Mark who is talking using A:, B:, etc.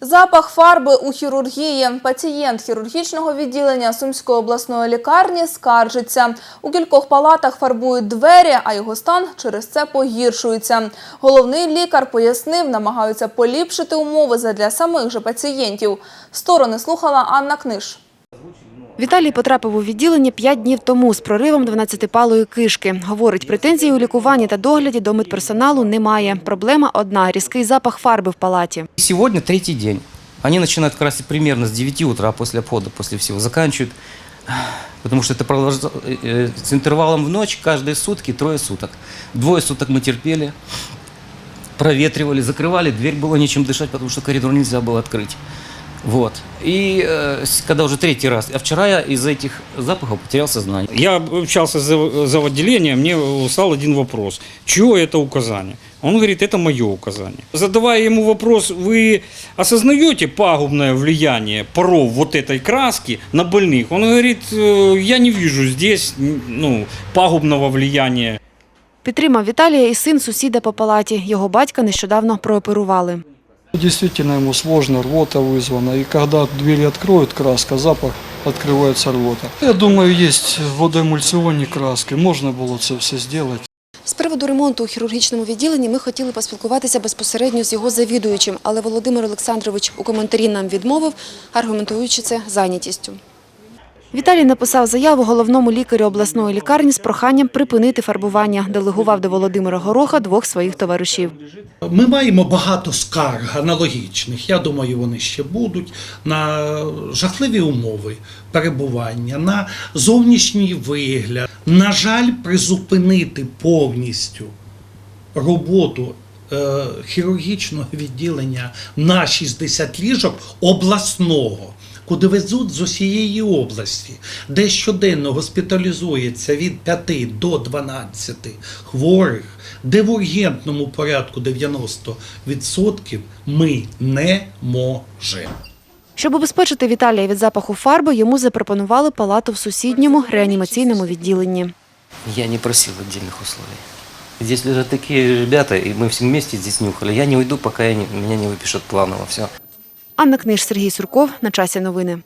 A: Запах фарби у хірургії. Пацієнт хірургічного відділення Сумської обласної лікарні скаржиться. У кількох палатах фарбують двері, а його стан через це погіршується. Головний лікар пояснив, намагаються поліпшити умови задля самих же пацієнтів. Сторони слухала Анна Книж.
B: Віталій потрапив у відділення п'ять днів тому з проривом 12-палої кишки. Говорить, претензій у лікуванні та догляді до медперсоналу немає. Проблема одна – різкий запах фарби в палаті.
C: Сегодня третий день. Они начинают красить примерно с 9 утра после обхода, после всего. Заканчивают, потому что это продолж- э, э, с интервалом в ночь, каждые сутки, трое суток. Двое суток мы терпели, проветривали, закрывали, дверь было нечем дышать, потому что коридор нельзя было открыть. Вот. И э, с- когда уже третий раз. А вчера я из-за этих запахов потерял сознание.
D: Я общался за, за отделение, мне стал один вопрос. Чье это указание? Он говорит, это мое указание. Задавая ему вопрос, вы осознаете пагубное влияние паров вот этой краски на больных? Он говорит, «Э, я не вижу здесь м, ну, пагубного влияния.
B: Підтримав Віталія і син сусіда по палаті. Його батька нещодавно прооперували.
E: Действительно ему сложно, рвота вызвана. И когда двери откроют краска, запах открывается рвота. Я думаю, есть водоэмульсионные краски. Можно было это все сделать.
B: З приводу ремонту у хірургічному відділенні ми хотіли поспілкуватися безпосередньо з його завідуючим, але Володимир Олександрович у коментарі нам відмовив, аргументуючи це зайнятістю. Віталій написав заяву головному лікарю обласної лікарні з проханням припинити фарбування. Делегував до Володимира Гороха двох своїх товаришів.
F: Ми маємо багато скарг аналогічних. Я думаю, вони ще будуть на жахливі умови перебування, на зовнішній вигляд. На жаль, призупинити повністю роботу хірургічного відділення на 60 ліжок обласного. Куди везуть з усієї області, де щоденно госпіталізується від 5 до 12 хворих, де в ургентному порядку 90% ми не можемо.
B: Щоб убезпечити Віталія від запаху фарби, йому запропонували палату в сусідньому реанімаційному відділенні.
C: Я не просил отдельных условий. Здесь лежат такие ребята, и мы все вместе здесь нюхали. Я не уйду, пока я не- меня не выпишут планово. Все.
B: Анна Книж, Сергій Сурков. На часі новини.